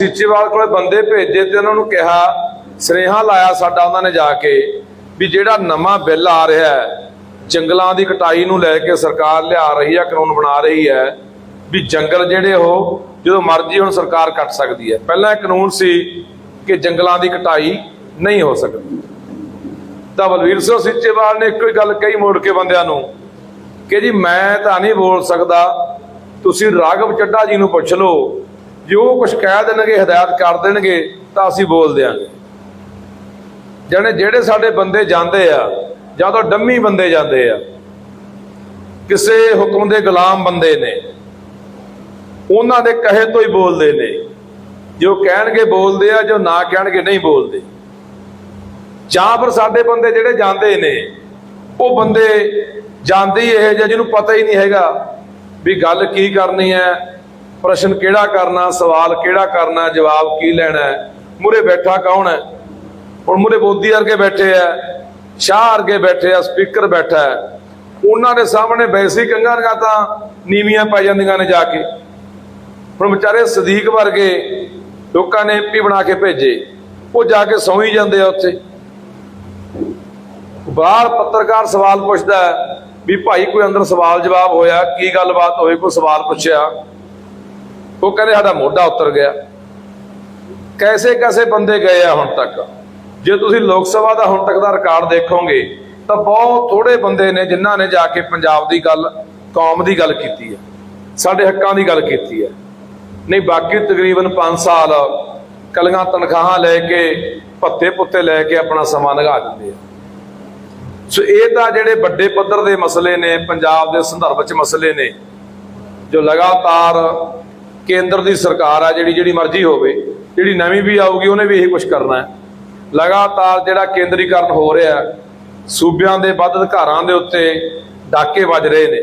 ਸੀਚੇਵਾਲ ਕੋਲੇ ਬੰਦੇ ਭੇਜੇ ਤੇ ਉਹਨਾਂ ਨੂੰ ਕਿਹਾ, ਸਨੇਹਾ ਲਾਇਆ ਸਾਡਾ ਉਹਨਾਂ ਨੇ ਜਾ ਕੇ ਵੀ ਜਿਹੜਾ ਨਵਾਂ ਬਿੱਲ ਆ ਰਿਹਾ ਹੈ, ਜੰਗਲਾਂ ਦੀ ਕਟਾਈ ਨੂੰ ਲੈ ਕੇ ਸਰਕਾਰ ਲਿਆ ਰਹੀ ਹੈ ਕਾਨੂੰਨ ਬਣਾ ਰਹੀ ਹੈ, ਵੀ ਜੰਗਲ ਜਿਹੜੇ ਉਹ, ਜਦੋਂ ਮਰਜ਼ੀ ਹੁਣ ਸਰਕਾਰ ਕੱਟ ਸਕਦੀ ਹੈ। ਪਹਿਲਾਂ ਕਾਨੂੰਨ ਸੀ ਕਿ ਜੰਗਲਾਂ ਦੀ ਕਟਾਈ ਨਹੀਂ ਹੋ ਸਕਦੀ। ਤਾਂ ਬਲਵੀਰ ਸਿੰਘ ਸੀਚੇਵਾਲ ਨੇ ਇੱਕੋ ਹੀ ਗੱਲ ਕਹੀ ਮੋੜ ਕੇ ਬੰਦਿਆਂ ਨੂੰ ਕਿ ਜੀ ਮੈਂ ਤਾਂ ਨਹੀਂ ਬੋਲ ਸਕਦਾ, ਤੁਸੀਂ ਰਾਘਵ ਚੱਡਾ ਜੀ ਨੂੰ ਪੁੱਛ ਲਓ ਜੋ ਉਹ ਕੁਝ ਕਹਿ ਦੇਣਗੇ, ਹਦਾਇਤ ਕਰ ਦੇਣਗੇ, ਤਾਂ ਅਸੀਂ ਬੋਲ ਦਿਆਂਗੇ। ਜਿਹੜੇ ਜਿਹੜੇ ਸਾਡੇ ਬੰਦੇ ਜਾਂਦੇ ਆ, ਜਾਂ ਤਾਂ ਡੰਮੀ ਬੰਦੇ ਜਾਂਦੇ ਆ, ਕਿਸੇ ਹੁਕਮ ਦੇ ਗੁਲਾਮ ਬੰਦੇ ਨੇ, ਉਹਨਾਂ ਦੇ ਕਹੇ ਤੋਂ ਹੀ ਬੋਲਦੇ ਨੇ। ਜੋ ਕਹਿਣਗੇ ਬੋਲਦੇ ਆ, ਜੋ ਨਾ ਕਹਿਣਗੇ ਨਹੀਂ ਬੋਲਦੇ। ਜਾਂ ਫਿਰ ਸਾਡੇ ਬੰਦੇ ਜਿਹੜੇ ਜਾਂਦੇ ਨੇ, ਉਹ ਬੰਦੇ ਜਾਂਦੇ ਹੀ ਇਹ ਜਿਹੇ ਜਿਹਨੂੰ ਪਤਾ ਹੀ ਨਹੀਂ ਹੈਗਾ ਵੀ ਗੱਲ ਕੀ ਕਰਨੀ ਹੈ ਪ੍ਰਸ਼ਨ ਕਿਹੜਾ ਕਰਨਾ, ਸਵਾਲ ਕਿਹੜਾ ਕਰਨਾ, ਜਵਾਬ ਕੀ ਲੈਣਾ ਹੈ? ਮੂਰੇ ਬੈਠਾ ਕੌਣ ਹੈ? ਹੁਣ ਮੂਰੇ ਮੋਦੀ ਵਰਗੇ ਬੈਠੇ ਆ, ਸ਼ਾਹ ਵਰਗੇ ਬੈਠੇ ਆ, ਸਪੀਕਰ ਬੈਠਾ ਹੈ। ਉਹਨਾਂ ਦੇ ਸਾਹਮਣੇ ਵੈਸੀ ਕੰਗਾਂ ਤਾਂ ਨੀਵੀਆਂ ਪੈ ਜਾਂਦੀਆਂ ਨੇ ਜਾ ਕੇ। ਹੁਣ ਵਿਚਾਰੇ ਸਦੀਕ ਵਰਗੇ ਲੋਕਾਂ ਨੇ ਐਮਪੀ ਬਣਾ ਕੇ ਭੇਜੇ। ਉਹ ਜਾ ਕੇ ਸੌਂ ਹੀ ਜਾਂਦੇ ਆ ਉੱਥੇ। ਬਾਹਰ ਪੱਤਰਕਾਰ ਸਵਾਲ ਪੁੱਛਦਾ ਵੀ ਭਾਈ ਕੋਈ ਅੰਦਰ ਸਵਾਲ ਜਵਾਬ ਹੋਇਆ? ਕੀ ਗੱਲਬਾਤ ਹੋਈ? ਕੋਈ ਸਵਾਲ ਪੁੱਛਿਆ? ਉਹ ਕਹਿੰਦੇ ਸਾਡਾ ਮੋਢਾ ਉਤਰ ਗਿਆ। ਕੈਸੇ ਕੈਸੇ ਬੰਦੇ ਗਏ ਆ ਹੁਣ ਤੱਕ? ਜੇ ਤੁਸੀਂ ਲੋਕ ਸਭਾ ਦਾ ਹੁਣ ਤੱਕ ਦਾ ਰਿਕਾਰਡ ਦੇਖੋਗੇ, ਤਾਂ ਬਹੁਤ ਥੋੜੇ ਬੰਦੇ ਨੇ ਜਿਨ੍ਹਾਂ ਨੇ ਜਾ ਕੇ ਪੰਜਾਬ ਦੀ ਗੱਲ, ਕੌਮ ਦੀ ਗੱਲ ਕੀਤੀ ਹੈ। ਸਾਡੇ ਹੱਕਾਂ ਦੀ ਗੱਲ ਕੀਤੀ ਹੈ। ਨਹੀਂ, ਬਾਕੀ ਤਕਰੀਬਨ 5 ਸਾਲ ਕਲੀਆਂ ਤਨਖਾਹਾਂ ਲੈ ਕੇ, ਭੱਤੇ ਪੁੱਤੇ ਲੈ ਕੇ ਆਪਣਾ ਸਮਾਂ ਲਗਾ ਦਿੰਦੇ ਆ। ਸੋ ਇਹ ਤਾਂ ਜਿਹੜੇ ਵੱਡੇ ਪੱਧਰ ਦੇ ਮਸਲੇ ਨੇ, ਪੰਜਾਬ ਦੇ ਸੰਦਰਭ ਚ ਮਸਲੇ ਨੇ, ਜੋ ਲਗਾਤਾਰ ਕੇਂਦਰ ਦੀ ਸਰਕਾਰ ਆ, ਜਿਹੜੀ ਜਿਹੜੀ ਮਰਜ਼ੀ ਹੋਵੇ, ਜਿਹੜੀ ਨਵੀਂ ਵੀ ਆਊਗੀ, ਉਹਨੇ ਵੀ ਇਹੀ ਕੁਝ ਕਰਨਾ ਹੈ। ਲਗਾਤਾਰ ਜਿਹੜਾ ਕੇਂਦਰੀਕਰਨ ਹੋ ਰਿਹਾ ਸੂਬਿਆਂ ਦੇ ਵੱਧ ਅਧਿਕਾਰਾਂ ਦੇ ਉੱਤੇ ਡਾਕੇ ਵੱਜ ਰਹੇ ਨੇ।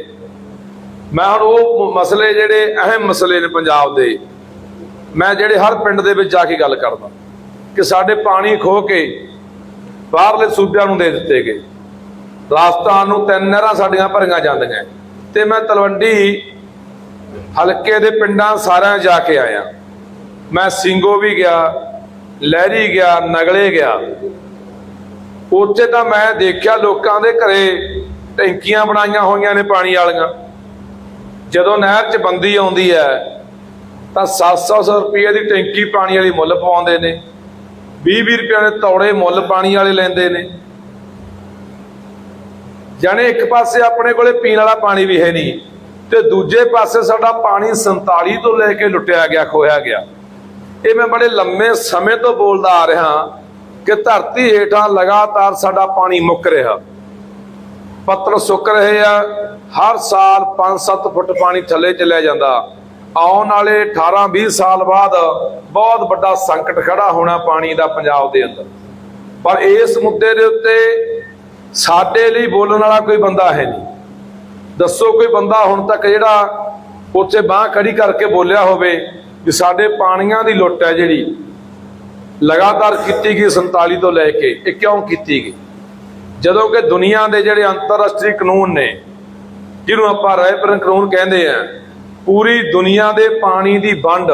ਮੈਂ ਹੁਣ ਉਹ ਮਸਲੇ ਜਿਹੜੇ ਅਹਿਮ ਮਸਲੇ ਨੇ ਪੰਜਾਬ ਦੇ, ਮੈਂ ਜਿਹੜੇ ਹਰ ਪਿੰਡ ਦੇ ਵਿੱਚ ਜਾ ਕੇ ਗੱਲ ਕਰਦਾ। ਕਿ ਸਾਡੇ ਪਾਣੀ ਖੋ ਕੇ ਬਾਹਰਲੇ ਸੂਬਿਆਂ ਨੂੰ ਦੇ ਦਿੱਤੇ ਗਏ। ਰਾਜਸਥਾਨ ਨੂੰ ਤਿੰਨ ਨਹਿਰਾਂ ਸਾਡੀਆਂ ਭਰੀਆਂ ਜਾਂਦੀਆਂ। ਤੇ ਮੈਂ ਤਲਵੰਡੀ ਹਲਕੇ ਦੇ ਪਿੰਡਾਂ ਸਾਰਿਆਂ ਜਾ ਕੇ ਆਇਆ। ਮੈਂ ਸਿੰਘੋ ਵੀ ਗਿਆ, ਲਹਿਰੀ ਗਿਆ, ਨਗਲੇ ਗਿਆ। ਉੱਥੇ ਤਾਂ ਮੈਂ ਦੇਖਿਆ ਲੋਕਾਂ ਦੇ ਘਰੇ ਟੈਂਕੀਆਂ ਬਣਾਈਆਂ ਹੋਈਆਂ ਨੇ ਪਾਣੀ ਵਾਲੀਆਂ। ਜਦੋਂ ਨਹਿਰ 'ਚ ਬੰਦੀ ਆਉਂਦੀ ਹੈ, ਤਾਂ 700 ਰੁਪਏ ਦੀ ਟੈਂਕੀ ਪਾਣੀ ਵਾਲੀ ਮੁੱਲ ਪਾਉਂਦੇ ਨੇ। 20-20 ਰੁਪਏ ਦੇ ਤੌੜੇ ਮੁੱਲ ਪਾਣੀ ਵਾਲੇ ਲੈਂਦੇ ਨੇ। ਜਾਣੇ ਇੱਕ ਪਾਸੇ ਆਪਣੇ ਕੋਲੇ ਪੀਣ ਵਾਲਾ ਪਾਣੀ ਵੀ ਹੈ ਨਹੀਂ। ਤੇ ਦੂਜੇ ਪਾਸੇ ਸਾਡਾ ਪਾਣੀ 47 ਤੋਂ ਲੈ ਕੇ ਲੁੱਟਿਆ ਗਿਆ ਖੋਇਆ ਗਿਆ। ਇਹ ਮੈਂ ਬੜੇ ਲੰਮੇ ਸਮੇਂ ਤੋਂ ਬੋਲਦਾ ਆ ਰਿਹਾ ਕਿ ਧਰਤੀ ਹੇਠਾਂ ਲਗਾਤਾਰ ਸਾਡਾ ਪਾਣੀ ਮੁੱਕ ਰਿਹਾ। ਪੱਤਰ ਸੁੱਕ ਰਹੇ ਆ, ਹਰ ਸਾਲ 5-7 ਫੁੱਟ ਪਾਣੀ ਥੱਲੇ ਚਲਿਆ ਜਾਂਦਾ। ਆਉਣ ਵਾਲੇ 18-20 ਸਾਲ ਬਾਅਦ ਬਹੁਤ ਵੱਡਾ ਸੰਕਟ ਖੜਾ ਹੋਣਾ ਪਾਣੀ ਦਾ ਪੰਜਾਬ ਦੇ ਅੰਦਰ। ਪਰ ਇਸ ਮੁੱਦੇ ਦੇ ਉੱਤੇ ਸਾਡੇ ਲਈ ਬੋਲਣ ਵਾਲਾ ਕੋਈ ਬੰਦਾ ਹੈ ਨਹੀਂ। ਦੱਸੋ ਕੋਈ ਬੰਦਾ ਹੁਣ ਤੱਕ ਜਿਹੜਾ ਉੱਥੇ ਬਾਹ ਖੜੀ ਕਰਕੇ ਬੋਲਿਆ ਹੋਵੇ ਕਿ ਸਾਡੇ ਪਾਣੀਆਂ ਦੀ ਲੁੱਟ ਹੈ ਜਿਹੜੀ, ਲਗਾਤਾਰ ਕੀਤੀ ਗਈ 47 ਤੋਂ ਲੈ ਕੇ, ਇਹ ਕਿਉਂ ਕੀਤੀ ਗਈ? ਜਦੋਂ ਕਿ ਦੁਨੀਆ ਦੇ ਜਿਹੜੇ ਅੰਤਰਰਾਸ਼ਟਰੀ ਕਾਨੂੰਨ ਨੇ, ਜਿਹਨੂੰ ਆਪਾਂ ਰਾਇਪਰਨ ਕਾਨੂੰਨ ਕਹਿੰਦੇ ਆ, ਪੂਰੀ ਦੁਨੀਆ ਦੇ ਪਾਣੀ ਦੀ ਵੰਡ,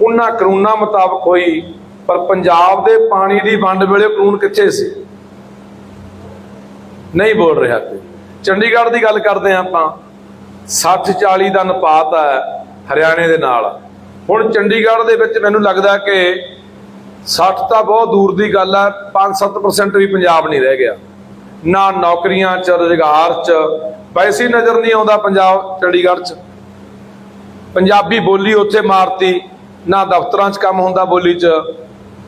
ਉਹਨਾਂ ਕਾਨੂੰਨਾਂ ਮੁਤਾਬਕ ਹੋਈ, ਪਰ ਪੰਜਾਬ ਦੇ ਪਾਣੀ ਦੀ ਵੰਡ ਵੇਲੇ ਕਾਨੂੰਨ ਕਿੱਥੇ ਸੀ? ਨਹੀਂ ਬੋਲ ਰਿਹਾ ਕੋਈ। ਚੰਡੀਗੜ੍ਹ ਦੀ ਗੱਲ ਕਰਦੇ ਹਾਂ ਆਪਾਂ। 60 40 ਦਾ ਅਨੁਪਾਤ ਹੈ ਹਰਿਆਣੇ ਦੇ ਨਾਲ। ਹੁਣ ਚੰਡੀਗੜ੍ਹ ਦੇ ਵਿੱਚ ਮੈਨੂੰ ਲੱਗਦਾ ਕਿ 60 ਤਾਂ ਬਹੁਤ ਦੂਰ ਦੀ ਗੱਲ ਹੈ 5-7% ਵੀ ਪੰਜਾਬ ਨਹੀਂ ਰਹਿ ਗਿਆ। ਨਾ ਨੌਕਰੀਆਂ ਚ, ਰੁਜ਼ਗਾਰ ਚ, ਵੈਸੇ ਨਜ਼ਰ ਨਹੀਂ ਆਉਂਦਾ ਪੰਜਾਬ, ਚੰਡੀਗੜ੍ਹ ਚ। ਪੰਜਾਬੀ ਬੋਲੀ ਉੱਥੇ ਮਾਰਤੀ, ਨਾ ਦਫ਼ਤਰਾਂ 'ਚ ਕੰਮ ਹੁੰਦਾ ਬੋਲੀ 'ਚ,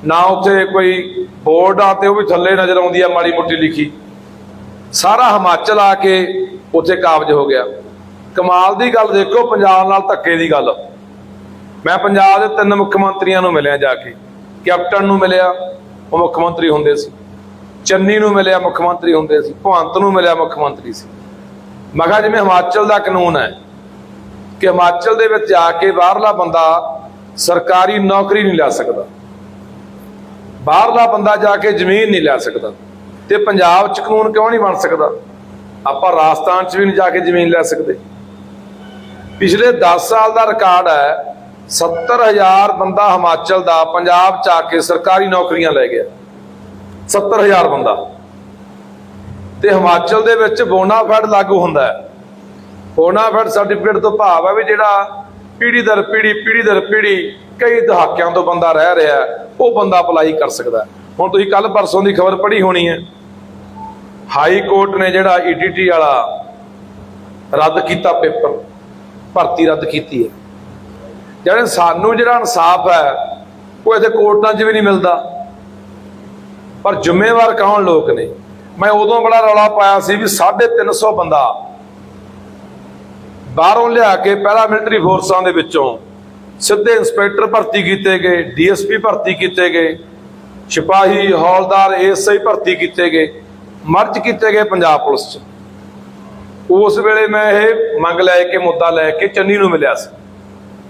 ਨਾ ਉੱਥੇ ਕੋਈ ਬੋਰਡ ਆ ਤੇ ਉਹ ਵੀ ਥੱਲੇ ਨਜ਼ਰ ਆਉਂਦੀ ਆ ਮਾੜੀ ਮੋਟੀ ਲਿਖੀ। ਸਾਰਾ ਹਿਮਾਚਲ ਆ ਕੇ ਉੱਥੇ ਕਾਬਜ ਹੋ ਗਿਆ। ਕਮਾਲ ਦੀ ਗੱਲ ਦੇਖੋ, ਪੰਜਾਬ ਨਾਲ ਧੱਕੇ ਦੀ ਗੱਲ। ਮੈਂ ਪੰਜਾਬ ਦੇ ਤਿੰਨ ਮੁੱਖ ਮੰਤਰੀਆਂ ਨੂੰ ਮਿਲਿਆ ਜਾ ਕੇ। ਕੈਪਟਨ ਨੂੰ ਮਿਲਿਆ, ਉਹ ਮੁੱਖ ਮੰਤਰੀ ਹੁੰਦੇ ਸੀ। ਚੰਨੀ ਨੂੰ ਮਿਲਿਆ, ਮੁੱਖ ਮੰਤਰੀ ਹੁੰਦੇ ਸੀ। ਭਵੰਤ ਨੂੰ ਮਿਲਿਆ, ਮੁੱਖ ਮੰਤਰੀ ਸੀ। ਮੈਂ ਕਿਹਾ, ਜਿਵੇਂ ਹਿਮਾਚਲ ਦਾ ਕਾਨੂੰਨ ਹੈ ਕਿ ਹਿਮਾਚਲ ਦੇ ਵਿੱਚ ਜਾ ਕੇ ਬਾਹਰਲਾ ਬੰਦਾ ਸਰਕਾਰੀ ਨੌਕਰੀ ਨਹੀਂ ਲੈ ਸਕਦਾ। ਬਾਹਰਲਾ ਬੰਦਾ ਜਾ ਕੇ ਜ਼ਮੀਨ ਨਹੀਂ ਲੈ ਸਕਦਾ। ਤੇ ਪੰਜਾਬ 'ਚ ਕਾਨੂੰਨ ਕਿਉਂ ਨਹੀਂ ਬਣ ਸਕਦਾ? ਆਪਾਂ ਰਾਜਸਥਾਨ 'ਚ ਵੀ ਨਹੀਂ ਜਾ ਕੇ ਜ਼ਮੀਨ ਲੈ ਸਕਦੇ। ਪਿਛਲੇ 10 ਸਾਲ ਦਾ ਰਿਕਾਰਡ ਹੈ 70000 ਬੰਦਾ ਹਿਮਾਚਲ ਦਾ, ਪੰਜਾਬ ਚ ਆ ਕੇ ਸਰਕਾਰੀ ਨੌਕਰੀਆਂ ਲੈ ਗਿਆ। 70000 ਬੰਦਾ। ਤੇ ਹਿਮਾਚਲ ਦੇ ਵਿੱਚ ਬੋਨਾਫਾਈਡ ਲਾਗੂ ਹੁੰਦਾ ਹੈ। ਬੋਨਾਫਾਈਡ ਸਰਟੀਫਿਕੇਟ ਤੋਂ ਭਾਵ ਹੈ ਵੀ ਜਿਹੜਾ ਪੀੜੀ ਦਰ ਪੀੜੀ ਪੀੜੀ ਦਰ ਪੀੜੀ ਕਈ ਦਹਾਕਿਆਂ ਤੋਂ ਬੰਦਾ ਰਹਿ ਰਿਹਾ ਉਹ ਬੰਦਾ ਅਪਲਾਈ ਕਰ ਸਕਦਾ ਹੈ। ਹੁਣ ਤੁਸੀਂ ਕੱਲ ਪਰਸੋਂ ਦੀ ਖਬਰ ਪੜ੍ਹੀ ਹੋਣੀ ਹੈ। ਹਾਈ ਕੋਰਟ ਨੇ ਜਿਹੜਾ ਈਟੀਟੀ ਵਾਲਾ ਰੱਦ ਕੀਤਾ ਪੇਪਰ, ਭਰਤੀ ਰੱਦ ਕੀਤੀ ਹੈ। ਜਿਹੜੇ ਸਾਨੂੰ ਜਿਹੜਾ ਇਨਸਾਫ ਹੈ, ਉਹ ਇੱਥੇ ਕੋਰਟਾਂ 'ਚ ਵੀ ਨਹੀਂ ਮਿਲਦਾ। ਪਰ ਜ਼ਿੰਮੇਵਾਰ ਕੌਣ ਲੋਕ ਨੇ? ਮੈਂ ਉਦੋਂ ਬੜਾ ਰੌਲਾ ਪਾਇਆ ਸੀ ਵੀ 350 ਬੰਦਾ ਬਾਹਰੋਂ ਲਿਆ ਕੇ ਪਹਿਲਾ ਮਿਲਟਰੀ ਫੋਰਸਾਂ ਦੇ ਵਿੱਚੋਂ ਸਿੱਧੇ ਇੰਸਪੈਕਟਰ ਭਰਤੀ ਕੀਤੇ ਗਏ ਡੀਐਸਪੀ ਭਰਤੀ ਕੀਤੇ ਗਏ। ਸਿਪਾਹੀ ਹੌਲਦਾਰ ਐਸਆਈ ਭਰਤੀ ਕੀਤੇ ਗਏ, ਮਰਜ ਕੀਤੇ ਗਏ ਪੰਜਾਬ ਪੁਲਿਸ 'ਚ। ਉਸ ਵੇਲੇ ਮੈਂ ਇਹ ਮੰਗ ਲੈ ਕੇ, ਮੁੱਦਾ ਲੈ ਕੇ ਚੰਨੀ ਨੂੰ ਮਿਲਿਆ ਸੀ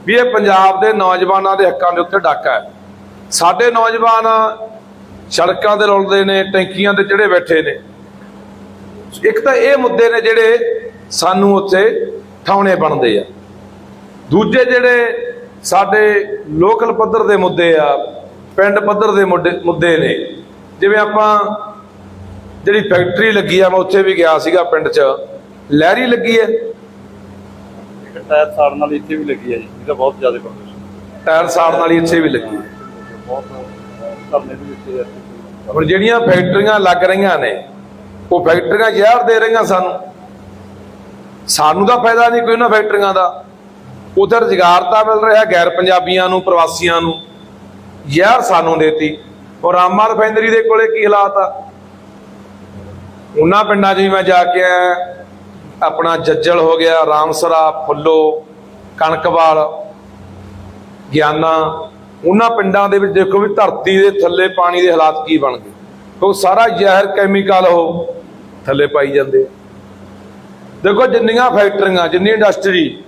ਵੀ ਇਹ ਪੰਜਾਬ ਦੇ ਨੌਜਵਾਨਾਂ ਦੇ ਹੱਕਾਂ ਦੇ ਉੱਤੇ ਡਾਕਾ ਹੈ। ਸਾਡੇ ਨੌਜਵਾਨ ਸੜਕਾਂ ਤੇ ਰੁਲਦੇ ਨੇ, ਟੈਂਕੀਆਂ ਤੇ ਚੜੇ ਬੈਠੇ ਨੇ। ਇੱਕ ਤਾਂ ਇਹ ਮੁੱਦੇ ਨੇ ਜਿਹੜੇ ਸਾਨੂੰ ਉੱਥੇ ਠਾਉਣੇ ਬਣਦੇ ਆ। ਦੂਜੇ ਜਿਹੜੇ ਸਾਡੇ ਲੋਕਲ ਪੱਧਰ ਦੇ ਮੁੱਦੇ ਆ ਪਿੰਡ ਪੱਧਰ ਦੇ ਮੁੱਦੇ ਨੇ। ਜਿਵੇਂ ਆਪਾਂ ਜਿਹੜੀ ਫੈਕਟਰੀ ਲੱਗੀ ਆ ਮੈਂ ਉੱਥੇ ਵੀ ਗਿਆ ਸੀਗਾ ਪਿੰਡ 'ਚ। ਲਹਿਰੀ ਲੱਗੀ ਹੈ? ਟਾਇਰ ਸਾੜਨ ਵਾਲੀ ਇੱਥੇ ਵੀ ਲੱਗੀ ਹੈ ਜੀ। ਇਹਦਾ ਬਹੁਤ ਜ਼ਿਆਦਾ ਪ੍ਰਦੂਸ਼ਣ। ਟਾਇਰ ਸਾੜਨ ਵਾਲੀ ਇੱਥੇ ਵੀ ਲੱਗੀ। ਹੈ ਬਹੁਤ ਧਰਨੇ ਹੁਣ ਜਿਹੜੀਆਂ ਫੈਕਟਰੀਆਂ ਲੱਗ ਰਹੀਆਂ ਨੇ ਉਹ ਫੈਕਟਰੀਆਂ ਜ਼ਹਿਰ ਦੇ ਰਹੀਆਂ ਸਾਨੂੰ। ਸਾਨੂੰ ਤਾਂ ਫਾਇਦਾ ਨਹੀਂ ਕੋਈ ਉਹਨਾਂ ਫੈਕਟਰੀਆਂ ਦਾ। ਉਧਰ ਰੁਜ਼ਗਾਰ ਤਾਂ ਮਿਲ ਰਿਹਾ ਗੈਰ ਪੰਜਾਬੀਆਂ ਨੂੰ ਪ੍ਰਵਾਸੀਆਂ ਨੂੰ। ਜ਼ਹਿਰ ਸਾਨੂੰ ਦੇਤੀ। ਔਰ ਰਾਮਾ ਰਿਫਾਈਨਰੀ ਦੇ ਕੋਲੇ ਕੀ ਹਾਲਾਤ ਆ? ਉਹਨਾਂ ਪਿੰਡਾਂ 'ਚ ਵੀ ਮੈਂ ਜਾ ਕੇ ਆਇਆ। ਆਪਣਾ ਜੱਜਲ ਹੋ ਗਿਆ, ਰਾਮਸਰਾ, ਫੁੱਲੋ, ਕਣਕਵਾਲ, ਗਿਆਨਾ। ਉਹਨਾਂ ਪਿੰਡਾਂ ਦੇ ਵਿੱਚ ਦੇਖੋ ਵੀ ਧਰਤੀ ਦੇ ਥੱਲੇ ਪਾਣੀ ਦੇ ਹਾਲਾਤ ਕੀ ਬਣ ਗਏ। ਉਹ ਸਾਰਾ ਜ਼ਹਿਰ ਕੈਮੀਕਲ ਉਹ ਥੱਲੇ ਪਾਈ ਜਾਂਦੇ। ਦੇਖੋ ਜਿੰਨੀਆਂ ਫੈਕਟਰੀਆਂ, ਜਿੰਨੀ ਇੰਡਸਟਰੀ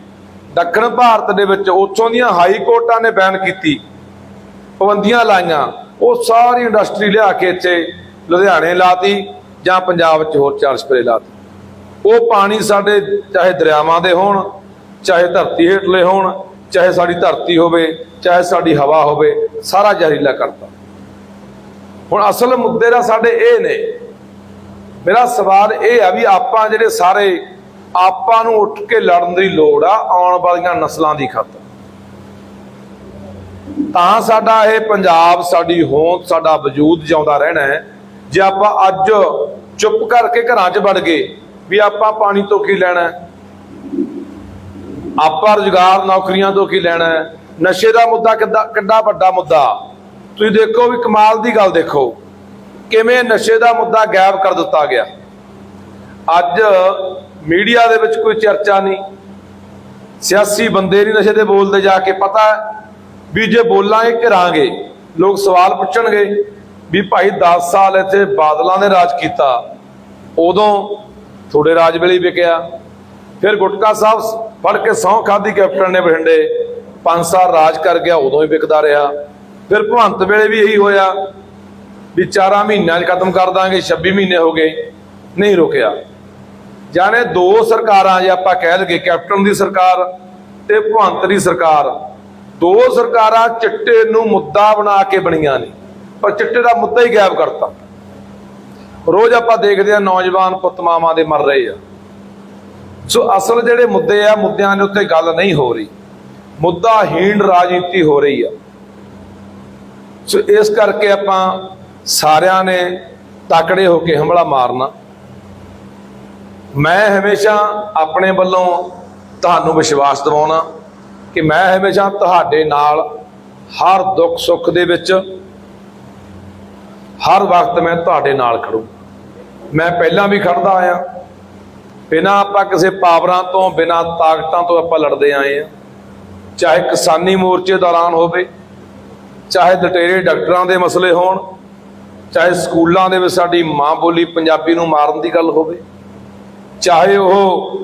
ਦੱਖਣ ਭਾਰਤ ਦੇ ਵਿੱਚ ਉੱਥੋਂ ਦੀਆਂ ਹਾਈ ਕੋਰਟਾਂ ਨੇ ਬੈਨ ਕੀਤੀ। ਪਾਬੰਦੀਆਂ ਲਾਈਆਂ। ਉਹ ਸਾਰੀ ਇੰਡਸਟਰੀ ਲਿਆ ਕੇ ਇੱਥੇ ਲੁਧਿਆਣੇ ਲਾਤੀ ਜਾਂ ਪੰਜਾਬ 'ਚ ਹੋਰ ਚਾਰ ਸਪਰੇ ਲਾਤੀ। ਉਹ ਪਾਣੀ ਸਾਡੇ ਚਾਹੇ ਦਰਿਆਵਾਂ ਦੇ ਹੋਣ, ਚਾਹੇ ਧਰਤੀ ਹੇਠਲੇ ਹੋਣ, ਚਾਹੇ ਸਾਡੀ ਧਰਤੀ ਹੋਵੇ, ਚਾਹੇ ਸਾਡੀ ਹਵਾ ਹੋਵੇ, ਸਾਰਾ ਜ਼ਹਿਰੀਲਾ ਕਰਤਾ। ਹੁਣ ਅਸਲ ਮੁੱਦੇ ਦਾ ਸਾਡੇ ਇਹ ਨੇ। ਮੇਰਾ ਸਵਾਲ ਇਹ ਆ ਵੀ ਆਪਾਂ ਜਿਹੜੇ ਸਾਰੇ, ਆਪਾਂ ਨੂੰ ਉੱਠ ਕੇ ਲੜਨ ਦੀ ਲੋੜ ਆ ਆਉਣ ਵਾਲੀਆਂ ਨਸਲਾਂ ਦੀ ਖਾਤਰ। ਤਾਂ ਸਾਡਾ ਇਹ ਪੰਜਾਬ ਸਾਡੀ ਹੋਂਦ, ਸਾਡਾ ਵਜੂਦ ਜਿਉਂਦਾ ਰਹਿਣਾ ਹੈ। ਜੇ ਆਪਾਂ ਅੱਜ ਚੁੱਪ ਕਰਕੇ ਘਰਾਂ 'ਚ ਵੜ ਗਏ ਵੀ ਆਪਾਂ ਪਾਣੀ ਤੋਂ ਕੀ ਲੈਣਾ ਆਪਾਂ ਰੁਜ਼ਗਾਰ, ਨੌਕਰੀਆਂ ਤੋਂ ਕੀ ਲੈਣਾ ਨਸ਼ੇ ਦਾ ਮੁੱਦਾ ਕਿੱਦਾਂ, ਕਿੱਡਾ ਵੱਡਾ ਮੁੱਦਾ? ਤੁਸੀਂ ਦੇਖੋ ਵੀ ਕਮਾਲ ਦੀ ਗੱਲ ਦੇਖੋ। ਕਿਵੇਂ ਨਸ਼ੇ ਦਾ ਮੁੱਦਾ ਗਾਇਬ ਕਰ ਦਿੱਤਾ ਗਿਆ। ਅੱਜ ਮੀਡੀਆ ਦੇ ਵਿੱਚ ਕੋਈ ਚਰਚਾ ਨਹੀਂ। ਸਿਆਸੀ ਬੰਦੇ ਨਹੀਂ ਨਸ਼ੇ ਦੇ ਬੋਲਦੇ ਜਾ ਕੇ। ਪਤਾ ਹੈ ਵੀ ਜੇ ਬੋਲਾਂਗੇ ਘਿਰਾਂਗੇ, ਲੋਕ ਸਵਾਲ ਪੁੱਛਣਗੇ ਵੀ ਭਾਈ 10 ਸਾਲ ਇੱਥੇ ਬਾਦਲਾਂ ਨੇ ਰਾਜ ਕੀਤਾ। ਉਦੋਂ ਤੁਹਾਡੇ ਰਾਜ ਵੇਲੇ ਵਿਕਿਆ। ਫਿਰ ਗੁਟਕਾ ਸਾਹਿਬ ਫੜ ਕੇ ਸਹੁੰ ਖਾਦੀ ਕੈਪਟਨ ਨੇ ਬਠਿੰਡੇ। ਪੰਜ ਸਾਲ ਰਾਜ ਕਰ ਗਿਆ, ਉਦੋਂ ਹੀ ਵਿਕਦਾ ਰਿਹਾ। ਫਿਰ ਭਵੰਤ ਵੇਲੇ ਵੀ ਇਹੀ ਹੋਇਆ ਵੀ ਚਾਰਾਂ ਮਹੀਨਿਆਂ 'ਚ ਖਤਮ ਕਰ ਦਾਂਗੇ 26 ਮਹੀਨੇ ਹੋ ਗਏ, ਨਹੀਂ ਰੁਕਿਆ। ਜਾਣੇ ਦੋ ਸਰਕਾਰਾਂ ਜੇ ਆਪਾਂ ਕਹਿ ਲਈਏ ਕੈਪਟਨ ਦੀ ਸਰਕਾਰ ਤੇ ਭਵੰਤ ਦੀ ਸਰਕਾਰ। ਦੋ ਸਰਕਾਰਾਂ ਚਿੱਟੇ ਨੂੰ ਮੁੱਦਾ ਬਣਾ ਕੇ ਬਣੀਆਂ ਨੇ, ਪਰ ਚਿੱਟੇ ਦਾ ਮੁੱਦਾ ਹੀ ਗਾਇਬ ਕਰਤਾ। ਰੋਜ਼ ਆਪਾਂ ਦੇਖਦੇ ਆ ਨੌਜਵਾਨ ਪੁੱਤ ਮਾਵਾਂ ਦੇ ਮਰ ਰਹੇ ਆ। ਸੋ ਅਸਲ ਜਿਹੜੇ ਮੁੱਦੇ ਆ, ਮੁੱਦਿਆਂ ਦੇ ਉੱਤੇ ਗੱਲ ਨਹੀਂ ਹੋ ਰਹੀ। ਮੁੱਦਾ ਹੀਣ ਰਾਜਨੀਤੀ ਹੋ ਰਹੀ ਆ। ਸੋ ਇਸ ਕਰਕੇ ਆਪਾਂ ਸਾਰਿਆਂ ਨੇ ਤਕੜੇ ਹੋ ਕੇ ਹਮਲਾ ਮਾਰਨਾ। ਮੈਂ ਹਮੇਸ਼ਾ ਆਪਣੇ ਵੱਲੋਂ ਤੁਹਾਨੂੰ ਵਿਸ਼ਵਾਸ ਦਿਵਾਉਣਾ। ਕਿ ਮੈਂ ਹਮੇਸ਼ਾ ਤੁਹਾਡੇ ਨਾਲ ਹਰ ਦੁੱਖ ਸੁੱਖ ਦੇ ਵਿੱਚ, ਹਰ ਵਕਤ ਮੈਂ ਤੁਹਾਡੇ ਨਾਲ ਖੜੂ। ਮੈਂ ਪਹਿਲਾਂ ਵੀ ਖੜਦਾ ਆਇਆ। ਬਿਨਾਂ ਆਪਾਂ ਕਿਸੇ ਪਾਵਰਾਂ ਤੋਂ, ਬਿਨਾਂ ਤਾਕਤਾਂ ਤੋਂ ਆਪਾਂ ਲੜਦੇ ਆਏ ਆ। ਚਾਹੇ ਕਿਸਾਨੀ ਮੋਰਚੇ ਦੌਰਾਨ ਹੋਵੇ, ਚਾਹੇ ਦਟੇਰੇ ਡਾਕਟਰਾਂ ਦੇ ਮਸਲੇ ਹੋਣ, ਚਾਹੇ ਸਕੂਲਾਂ ਦੇ ਵਿੱਚ ਸਾਡੀ ਮਾਂ ਬੋਲੀ ਪੰਜਾਬੀ ਨੂੰ ਮਾਰਨ ਦੀ ਗੱਲ ਹੋਵੇ, ਚਾਹੇ ਉਹ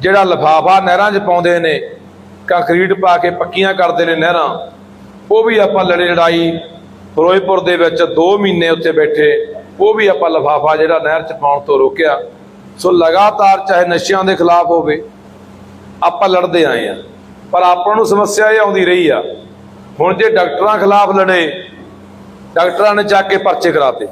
ਜਿਹੜਾ ਲਫਾਫਾ ਨਹਿਰਾਂ 'ਚ ਪਾਉਂਦੇ ਨੇ ਕੰਕਰੀਟ ਪਾ ਕੇ ਪੱਕੀਆਂ ਕਰਦੇ ਨੇ ਨਹਿਰਾਂ। ਉਹ ਵੀ ਆਪਾਂ ਲੜੇ ਲੜਾਈ। ਫਿਰੋਜ਼ਪੁਰ ਦੇ ਵਿੱਚ 2 ਮਹੀਨੇ ਉੱਤੇ ਬੈਠੇ। ਉਹ ਵੀ ਆਪਾਂ ਲਫਾਫਾ ਜਿਹੜਾ ਨਹਿਰ 'ਚ ਪਾਉਣ ਤੋਂ ਰੋਕਿਆ। ਸੋ ਲਗਾਤਾਰ ਚਾਹੇ ਨਸ਼ਿਆਂ ਦੇ ਖਿਲਾਫ ਹੋਵੇ, ਆਪਾਂ ਲੜਦੇ ਆਏ ਆ ਪਰ ਆਪਾਂ ਨੂੰ ਸਮੱਸਿਆ ਇਹ ਆਉਂਦੀ ਰਹੀ ਆ। ਹੁਣ ਜੇ ਡਾਕਟਰਾਂ ਖਿਲਾਫ ਲੜੇ, ਡਾਕਟਰਾਂ ਨੇ ਚੱਕ ਕੇ ਪਰਚੇ ਕਰਾਤੇ।